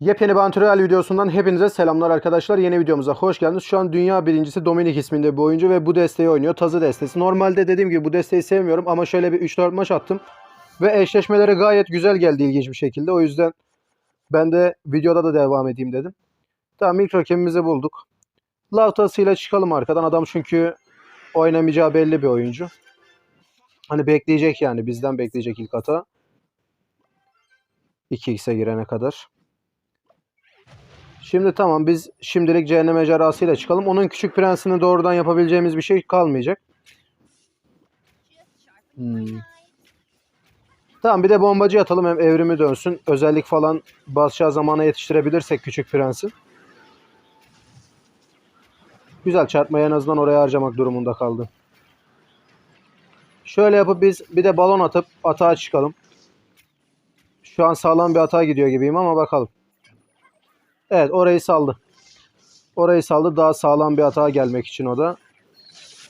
Yepyeni bir antrenör videosundan hepinize selamlar arkadaşlar. Yeni videomuza hoş geldiniz. Şu an dünya birincisi Dominik isminde bir oyuncu ve bu desteği oynuyor. Tazı destesi. Normalde dediğim gibi bu desteği sevmiyorum ama şöyle bir 3-4 maç attım. Ve eşleşmeleri gayet güzel geldi ilginç bir şekilde. O yüzden ben de videoda da devam edeyim dedim. Tamam ilk rakibimizi bulduk. Lavtasıyla çıkalım arkadan. Adam çünkü oynamayacağı belli bir oyuncu. Hani bekleyecek yani bizden bekleyecek ilk hata. 2x'e girene kadar. Şimdi tamam biz şimdilik cehennem ejderhasıyla çıkalım. Onun küçük prensini doğrudan yapabileceğimiz bir şey kalmayacak. Hmm. Tamam bir de bombacı atalım hem evrimi dönsün. Özellik falan basacağı zamana yetiştirebilirsek küçük prensi. Güzel çarpmayı en azından oraya harcamak durumunda kaldı. Şöyle yapıp biz bir de balon atıp atağa çıkalım. Şu an sağlam bir atağa gidiyor gibiyim ama bakalım. Evet orayı saldı. Orayı saldı daha sağlam bir atağa gelmek için o da.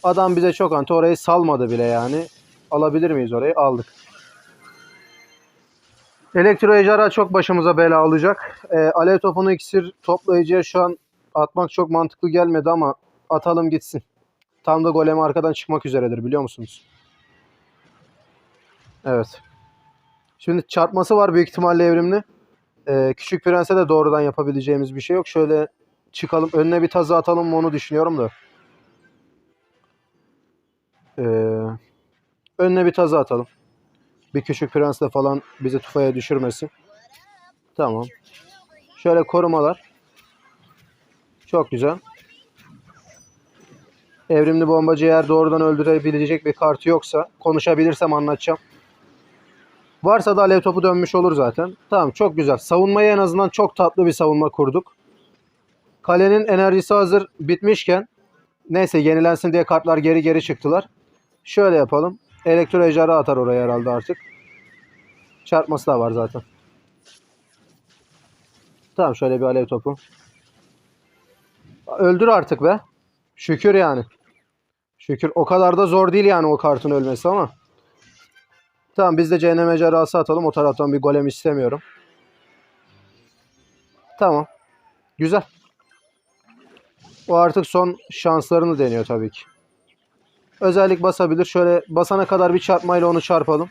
Adam bize çok anti orayı salmadı bile yani. Alabilir miyiz orayı? Aldık. Elektro ejderha çok başımıza bela alacak. Ee, alev topunu iksir toplayıcıya şu an atmak çok mantıklı gelmedi ama atalım gitsin. Tam da golem arkadan çıkmak üzeredir biliyor musunuz? Evet. Şimdi çarpması var büyük ihtimalle evrimli. Ee, Küçük Prens'e de doğrudan yapabileceğimiz bir şey yok. Şöyle çıkalım. Önüne bir tazı atalım mı onu düşünüyorum da. Ee, önüne bir tazı atalım. Bir Küçük Prens'le falan bizi tufaya düşürmesin. Tamam. Şöyle korumalar. Çok güzel. Evrimli bombacı eğer doğrudan öldürebilecek bir kartı yoksa konuşabilirsem anlatacağım. Varsa da alev topu dönmüş olur zaten. Tamam çok güzel. Savunmaya en azından çok tatlı bir savunma kurduk. Kalenin enerjisi hazır bitmişken neyse yenilensin diye kartlar geri geri çıktılar. Şöyle yapalım. Elektro ejderha atar oraya herhalde artık. Çarpması da var zaten. Tamam şöyle bir alev topu. Öldür artık be. Şükür yani. Şükür. O kadar da zor değil yani o kartın ölmesi ama. Tamam biz de cehennem ejderhası atalım. O taraftan bir golem istemiyorum. Tamam. Güzel. O artık son şanslarını deniyor tabii ki. Özellik basabilir. Şöyle basana kadar bir çarpmayla onu çarpalım.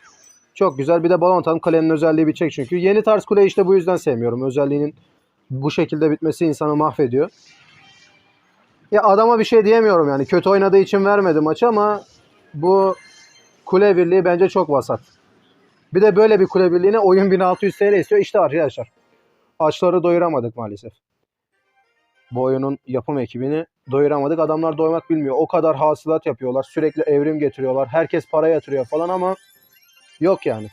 Çok güzel. Bir de balon atalım. Kalenin özelliği bitecek çünkü. Yeni tarz kule işte bu yüzden sevmiyorum. Özelliğinin bu şekilde bitmesi insanı mahvediyor. Ya adama bir şey diyemiyorum yani. Kötü oynadığı için vermedi maçı ama bu kule birliği bence çok vasat. Bir de böyle bir kule birliğine oyun 1600 TL istiyor. İşte arkadaşlar. Açları doyuramadık maalesef. Bu oyunun yapım ekibini doyuramadık. Adamlar doymak bilmiyor. O kadar hasılat yapıyorlar. Sürekli evrim getiriyorlar. Herkes para yatırıyor falan ama yok yani.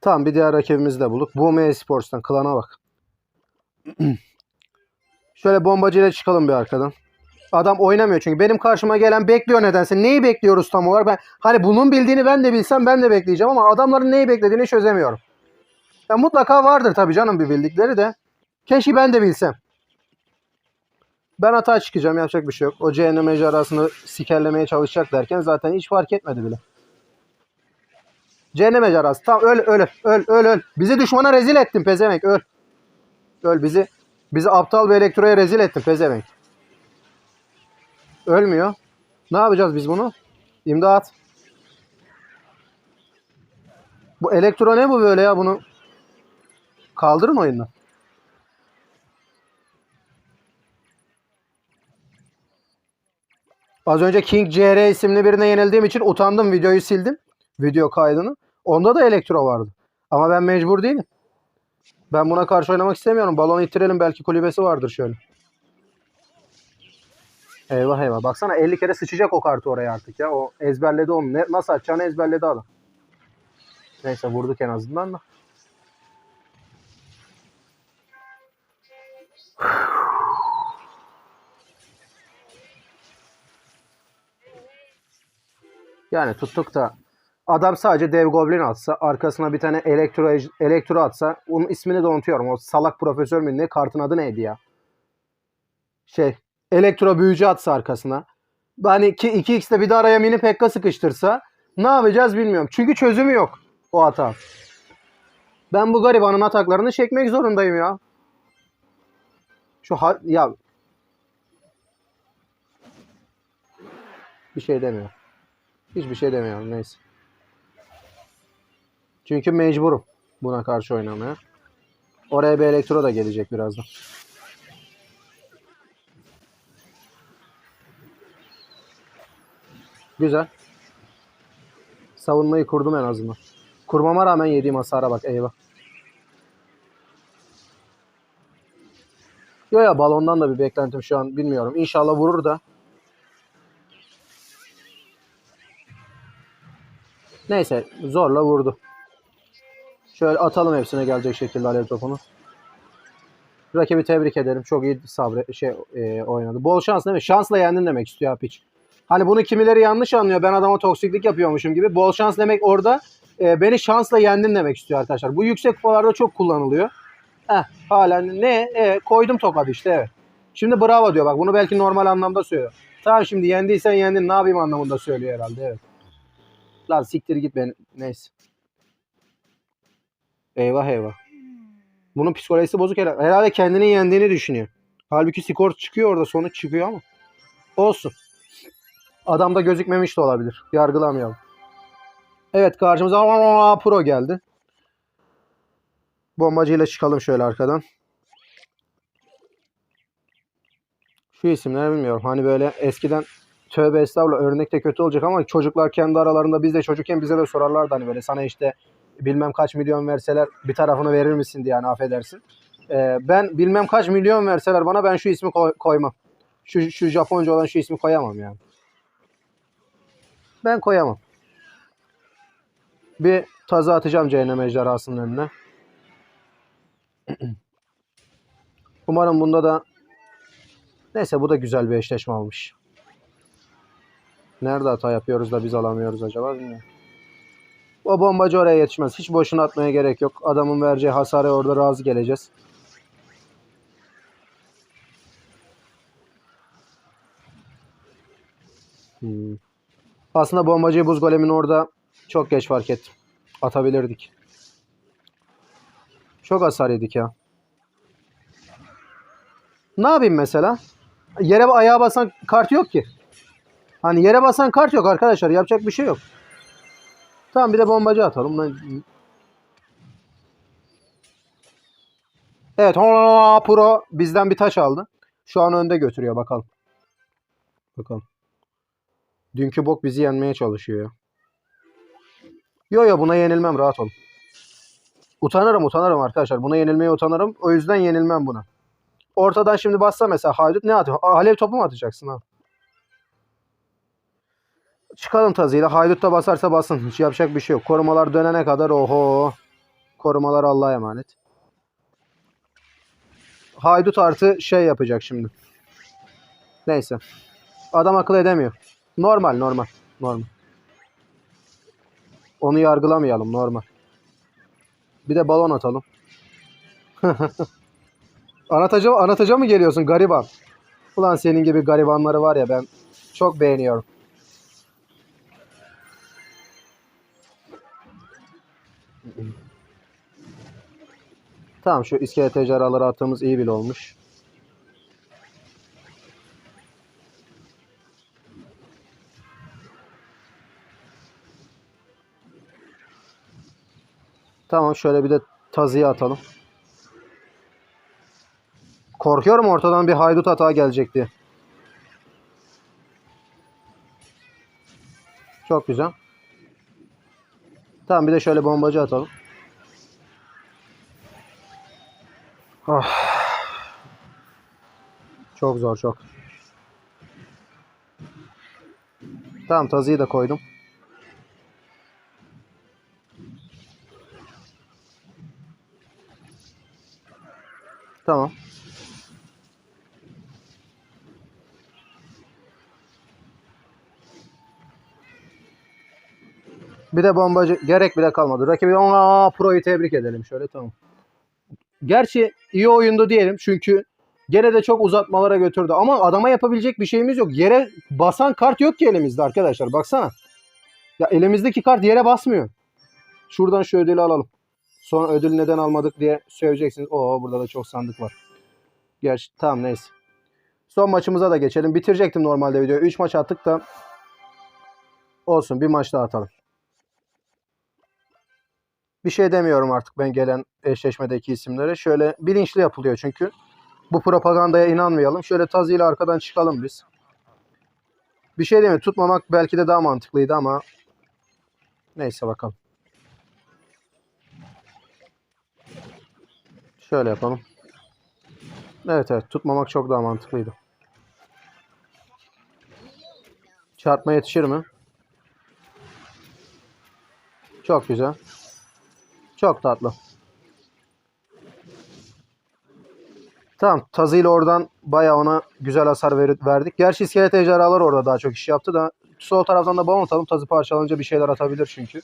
Tamam bir diğer rakibimizi de bulduk. Boom Esports'tan. Klana bak. Şöyle bombacıyla çıkalım bir arkadan. Adam oynamıyor çünkü. Benim karşıma gelen bekliyor nedense. Neyi bekliyoruz tam olarak? Ben hani bunun bildiğini ben de bilsem ben de bekleyeceğim ama adamların neyi beklediğini çözemiyorum. Ya mutlaka vardır tabii canım bir bildikleri de. Keşke ben de bilsem. Ben hata çıkacağım yapacak bir şey yok. O cehennem ejderhasını sikerlemeye çalışacak derken zaten hiç fark etmedi bile. Cehennem ejderhası. Tamam öl öl öl öl öl. Bizi düşmana rezil ettin pezevenk öl. Öl bizi. Bizi aptal bir elektroya rezil ettin pezevenk. Ölmüyor. Ne yapacağız biz bunu? İmdat. Bu elektro ne bu böyle ya bunu? Kaldırın oyundan. Az önce King CR isimli birine yenildiğim için utandım. Videoyu sildim. Video kaydını. Onda da elektro vardı. Ama ben mecbur değilim. Ben buna karşı oynamak istemiyorum. Balon ittirelim belki kulübesi vardır şöyle. Eyvah eyvah. Baksana 50 kere sıçacak o kartı oraya artık ya. O ezberledi onu. Ne, nasıl atacağını ezberledi adam. Neyse vurduk en azından da. Yani tuttuk da adam sadece dev goblin atsa arkasına bir tane elektro elektro atsa onun ismini de unutuyorum. O salak profesör mü ne kartın adı neydi ya? Şey elektro büyücü atsa arkasına. Hani ki 2x'te bir de araya mini pekka sıkıştırsa ne yapacağız bilmiyorum. Çünkü çözümü yok o hata. Ben bu garibanın ataklarını çekmek zorundayım ya. Şu ha- ya bir şey demiyor. Hiçbir şey demiyorum neyse. Çünkü mecburum buna karşı oynamaya. Oraya bir elektro da gelecek birazdan. Güzel. Savunmayı kurdum en azından. Kurmama rağmen yediğim hasara bak eyvah. Yo ya balondan da bir beklentim şu an bilmiyorum. İnşallah vurur da. Neyse zorla vurdu. Şöyle atalım hepsine gelecek şekilde alev topunu. Rakibi tebrik ederim. Çok iyi sabre şey e, oynadı. Bol şans değil mi? Şansla yendin demek istiyor Apiç. Hani bunu kimileri yanlış anlıyor. Ben adama toksiklik yapıyormuşum gibi. Bol şans demek orada e, beni şansla yendin demek istiyor arkadaşlar. Bu yüksek kupalarda çok kullanılıyor. Heh, halen ne? E, koydum tokadı işte evet. Şimdi bravo diyor bak. Bunu belki normal anlamda söylüyor. Tamam şimdi yendiysen yendin ne yapayım anlamında söylüyor herhalde evet. Lan siktir git ben. Neyse. Eyvah eyvah. Bunun psikolojisi bozuk herhalde. Herhalde kendini yendiğini düşünüyor. Halbuki skor çıkıyor orada sonuç çıkıyor ama. Olsun. Adamda gözükmemiş de olabilir. Yargılamayalım. Evet karşımıza Pro geldi. Bombacıyla çıkalım şöyle arkadan. Şu isimleri bilmiyorum. Hani böyle eskiden tövbe estağfurullah örnek de kötü olacak ama çocuklar kendi aralarında biz de çocukken bize de sorarlardı hani böyle sana işte bilmem kaç milyon verseler bir tarafını verir misin diye yani affedersin. Ee, ben bilmem kaç milyon verseler bana ben şu ismi koy- koymam. Şu, şu Japonca olan şu ismi koyamam yani. Ben koyamam. Bir tazı atacağım cehennem ejderhasının önüne. Umarım bunda da neyse bu da güzel bir eşleşme olmuş. Nerede hata yapıyoruz da biz alamıyoruz acaba bilmiyorum. O bombacı oraya yetişmez. Hiç boşuna atmaya gerek yok. Adamın vereceği hasara orada razı geleceğiz. Hmm. Aslında bombacıyı buz golemin orada çok geç fark ettim. Atabilirdik. Çok hasar yedik ya. Ne yapayım mesela? Yere ayağa basan kart yok ki. Hani yere basan kart yok arkadaşlar. Yapacak bir şey yok. Tamam bir de bombacı atalım. Evet. Pro bizden bir taş aldı. Şu an önde götürüyor bakalım. Bakalım. Dünkü bok bizi yenmeye çalışıyor. Yo yo buna yenilmem rahat ol. Utanırım utanırım arkadaşlar. Buna yenilmeye utanırım. O yüzden yenilmem buna. Ortadan şimdi bassa mesela haydut ne atıyor? Alev topu mu atacaksın ha? Çıkalım tazıyla. Haydut da basarsa basın. Hiç yapacak bir şey yok. Korumalar dönene kadar oho. Korumalar Allah'a emanet. Haydut artı şey yapacak şimdi. Neyse. Adam akıl edemiyor. Normal normal. Normal. Onu yargılamayalım normal. Bir de balon atalım. anlatacağım, anlatacağım mı geliyorsun gariban? Ulan senin gibi garibanları var ya ben çok beğeniyorum. Tamam şu iskelet ejderhaları attığımız iyi bile olmuş. Tamam şöyle bir de tazıya atalım. Korkuyorum ortadan bir haydut hata gelecek diye. Çok güzel. Tamam bir de şöyle bombacı atalım. Ah. Çok zor çok. Tamam tazıyı da koydum. Tamam. Bir de bombacı gerek bile kalmadı. Rakibi ona Pro'yu tebrik edelim şöyle tamam. Gerçi iyi oyundu diyelim çünkü gene de çok uzatmalara götürdü ama adama yapabilecek bir şeyimiz yok. Yere basan kart yok ki elimizde arkadaşlar baksana. Ya elimizdeki kart yere basmıyor. Şuradan şu ödülü alalım. Sonra ödül neden almadık diye söyleyeceksiniz. Oo burada da çok sandık var. Gerçi tamam neyse. Son maçımıza da geçelim. Bitirecektim normalde videoyu. 3 maç attık da olsun bir maç daha atalım. Bir şey demiyorum artık ben gelen eşleşmedeki isimlere. Şöyle bilinçli yapılıyor çünkü. Bu propagandaya inanmayalım. Şöyle tazıyla arkadan çıkalım biz. Bir şey demiyorum. Tutmamak belki de daha mantıklıydı ama neyse bakalım. Şöyle yapalım. Evet evet tutmamak çok daha mantıklıydı. Çarpma yetişir mi? Çok güzel. Çok tatlı. Tamam. Tazıyla oradan bayağı ona güzel hasar ver- verdik. Gerçi iskelet ejderhalar orada daha çok iş yaptı da sol taraftan da bomba atalım. Tazı parçalanınca bir şeyler atabilir çünkü.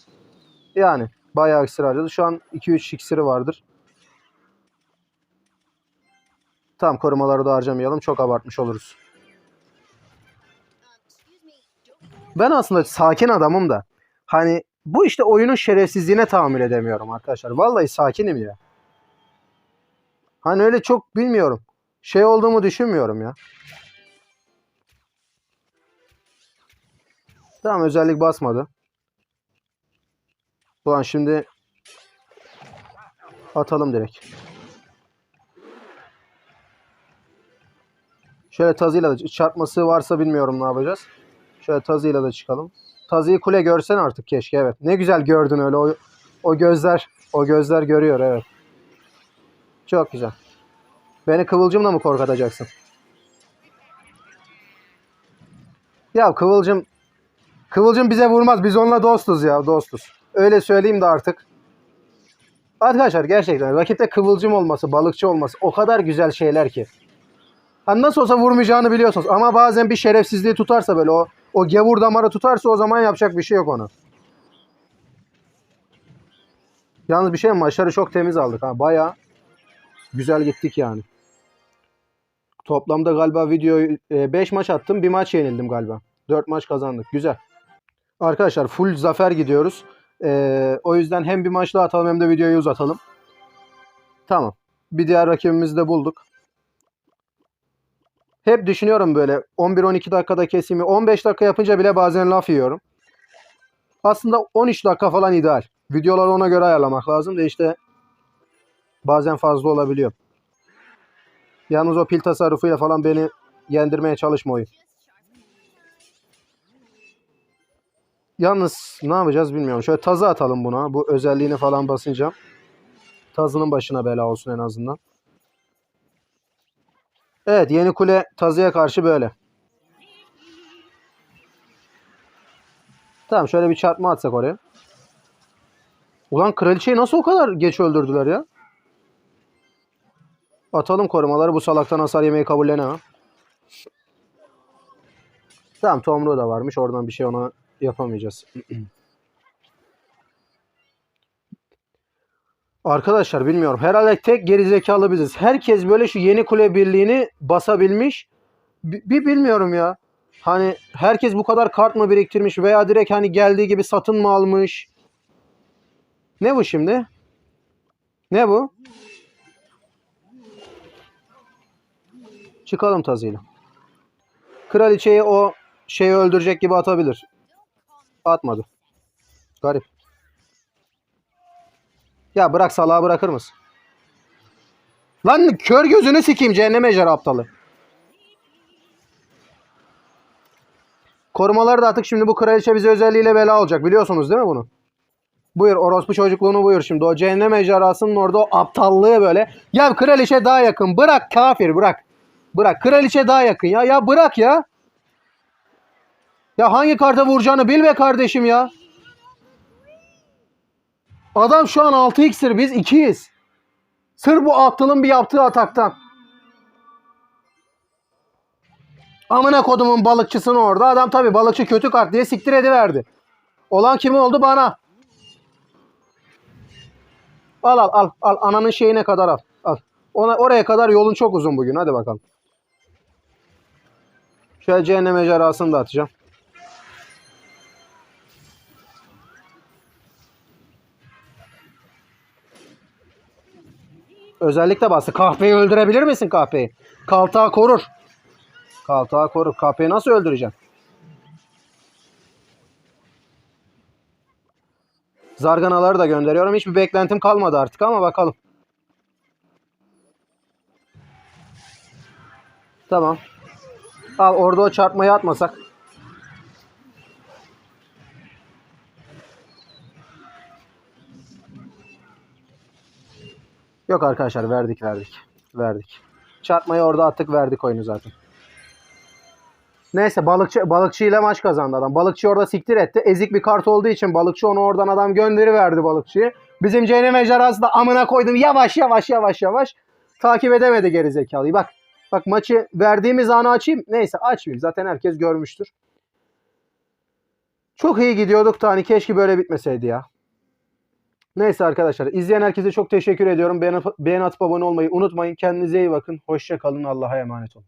Yani bayağı iksir harcadı. Şu an 2-3 iksiri vardır. Tamam korumaları da harcamayalım. Çok abartmış oluruz. Ben aslında sakin adamım da. Hani bu işte oyunun şerefsizliğine tahammül edemiyorum arkadaşlar. Vallahi sakinim ya. Hani öyle çok bilmiyorum. Şey olduğumu düşünmüyorum ya. Tamam özellik basmadı. Ulan şimdi atalım direkt. Şöyle tazıyla da çarpması varsa bilmiyorum ne yapacağız. Şöyle tazıyla da çıkalım. Tazıyı kule görsen artık keşke evet. Ne güzel gördün öyle o, o gözler o gözler görüyor evet. Çok güzel. Beni kıvılcımla mı korkutacaksın? Ya kıvılcım kıvılcım bize vurmaz. Biz onunla dostuz ya dostuz. Öyle söyleyeyim de artık. Arkadaşlar gerçekten rakipte kıvılcım olması, balıkçı olması o kadar güzel şeyler ki. Hani nasıl olsa vurmayacağını biliyorsunuz. Ama bazen bir şerefsizliği tutarsa böyle o o gevur damarı tutarsa o zaman yapacak bir şey yok ona. Yalnız bir şey mi? Maçları çok temiz aldık ha. Baya güzel gittik yani. Toplamda galiba videoyu 5 maç attım. Bir maç yenildim galiba. 4 maç kazandık. Güzel. Arkadaşlar full zafer gidiyoruz. Ee, o yüzden hem bir maç daha atalım hem de videoyu uzatalım. Tamam. Bir diğer rakibimizi de bulduk. Hep düşünüyorum böyle 11-12 dakikada kesimi 15 dakika yapınca bile bazen laf yiyorum. Aslında 13 dakika falan ideal. Videoları ona göre ayarlamak lazım da işte bazen fazla olabiliyor. Yalnız o pil tasarrufuyla falan beni yendirmeye çalışma oyun. Yalnız ne yapacağız bilmiyorum. Şöyle tazı atalım buna. Bu özelliğini falan basınca. Tazının başına bela olsun en azından. Evet yeni kule tazıya karşı böyle. Tamam şöyle bir çarpma atsak oraya. Ulan kraliçeyi nasıl o kadar geç öldürdüler ya? Atalım korumaları bu salaktan hasar yemeyi kabullenemem. Tamam tomruğu da varmış. Oradan bir şey ona yapamayacağız. Arkadaşlar bilmiyorum. Herhalde tek gerizekalı biziz. Herkes böyle şu yeni kule birliğini basabilmiş. Bir, bir bilmiyorum ya. Hani herkes bu kadar kart mı biriktirmiş veya direkt hani geldiği gibi satın mı almış? Ne bu şimdi? Ne bu? Çıkalım tazıyla. Kraliçeyi o şeyi öldürecek gibi atabilir. Atmadı. Garip. Ya bırak salağı bırakır mısın? Lan kör gözünü sikeyim cehennem ejderha aptalı. Korumaları da attık şimdi bu kraliçe bize özelliğiyle bela olacak biliyorsunuz değil mi bunu? Buyur orospu çocukluğunu buyur şimdi o cehennem ejderhasının orada o aptallığı böyle. Ya kraliçe daha yakın bırak kafir bırak. Bırak kraliçe daha yakın ya ya bırak ya. Ya hangi karta vuracağını bil be kardeşim ya. Adam şu an 6x'tir biz 2'yiz. Sır bu aptalın bir yaptığı ataktan. Amına kodumun balıkçısını orada. Adam tabi balıkçı kötü kart diye siktir ediverdi. Olan kimin oldu bana. Al al al al ananın şeyine kadar al. Al. Ona oraya kadar yolun çok uzun bugün. Hadi bakalım. Şöyle cehennem ejderhasını da atacağım. Özellikle bastı. Kahpeyi öldürebilir misin kahpeyi? Kaltağı korur. Kaltağı korur. Kahpeyi nasıl öldüreceksin? Zarganaları da gönderiyorum. Hiçbir beklentim kalmadı artık ama bakalım. Tamam. Al orada o çarpmayı atmasak. Yok arkadaşlar verdik verdik. Verdik. Çarpmayı orada attık verdik oyunu zaten. Neyse balıkçı balıkçı ile maç kazandı adam. Balıkçı orada siktir etti. Ezik bir kart olduğu için balıkçı onu oradan adam gönderi verdi balıkçıyı. Bizim cehennem ejderhası da amına koydum yavaş yavaş yavaş yavaş. Takip edemedi geri zekalıyı. Bak bak maçı verdiğimiz anı açayım. Neyse açmayayım. Zaten herkes görmüştür. Çok iyi gidiyorduk da hani keşke böyle bitmeseydi ya. Neyse arkadaşlar izleyen herkese çok teşekkür ediyorum. Beğen, beğen atıp abone olmayı unutmayın. Kendinize iyi bakın. Hoşça kalın. Allah'a emanet olun.